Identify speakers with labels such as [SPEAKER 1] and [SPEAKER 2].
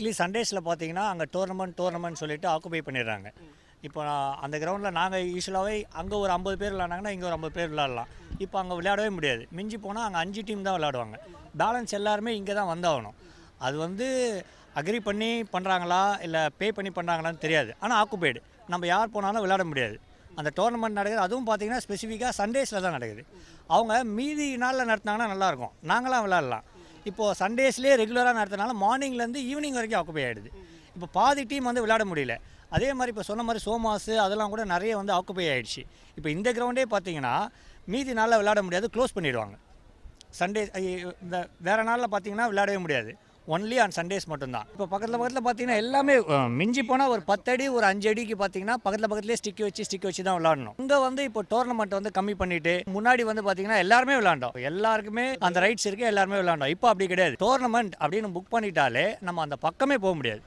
[SPEAKER 1] Weekly சண்டேஸில் பார்த்தீங்கன்னா அங்கே tournament tournament சொல்லிட்டு ஆக்குபை பண்ணிடுறாங்க. இப்போ அந்த கிரவுண்டில் நாங்கள் யூஸ்வலாகவே அங்கே ஒரு ஐம்பது பேர் விளாண்டாங்கன்னா இங்கே ஒரு ஐம்பது பேர் விளாட்லாம் இப்போ அங்கே விளையாடவே முடியாது. மிஞ்சி போனால் அங்கே அஞ்சு டீம் தான் விளையாடுவாங்க. பேலன்ஸ் எல்லாருமே இங்கே தான் வந்தாகணும். அது வந்து அக்ரி பண்ணி பண்ணுறாங்களா இல்லை பே பண்ணி பண்ணுறாங்களான்னு தெரியாது. ஆனால் ஆக்குபைடு நம்ம யார் போனாலும் விளையாட முடியாது. அந்த டோர்னமெண்ட் நடக்குது. அதுவும் பார்த்தீங்கன்னா ஸ்பெசிஃபிக்காக சண்டேஸில் தான் நடக்குது. அவங்க மீதி நாளில் நடத்தினாங்கன்னா நல்லாயிருக்கும் நாங்களாம் விளாட்லாம் இப்போது சண்டேஸ்லேயே ரெகுலராக நடத்துறதுனால மார்னிங்லேருந்து ஈவினிங் வரைக்கும் ஆக்குப்பை ஆகிடுது இப்போ பாதி டீம் வந்து விளையாட முடியல. அதே மாதிரி இப்போ சொன்ன மாதிரி சோமாஸு அதெல்லாம் கூட நிறைய வந்து ஆக்குப்பை ஆகிடுச்சு இப்போ இந்த கிரவுண்டே பார்த்தீங்கன்னா மீதி நாளில் விளையாட முடியாது க்ளோஸ் பண்ணிடுவாங்க. சண்டே இந்த வேறு நாளில் பார்த்தீங்கன்னா விளையாடவே முடியாது. ஒன்லி ஆன் சண்டேஸ் மட்டும்தான். இப்போ பக்கத்தில் பக்கத்தில் பார்த்தீங்கன்னா எல்லாமே மிஞ்சி போனால் ஒரு பத்தடி ஒரு அஞ்சு அடிக்கு பார்த்தீங்கன்னா பக்கத்தில் பக்கத்துலேயே ஸ்டிக் வச்சு ஸ்டிக் வச்சு தான் விளாடணும். இங்கே வந்து இப்போ டோர்னமெண்ட் வந்து கம்மி பண்ணிட்டு முன்னாடி வந்து பார்த்தீங்கன்னா எல்லாருமே விளாண்டோம். எல்லாருக்குமே அந்த ரைட்ஸ் இருக்கு எல்லாருமே விளாண்டோம். இப்போ அப்படி கிடையாது. டோர்னமெண்ட் அப்படின்னு புக் பண்ணிட்டாலே நம்ம அந்த பக்கமே போக முடியாது.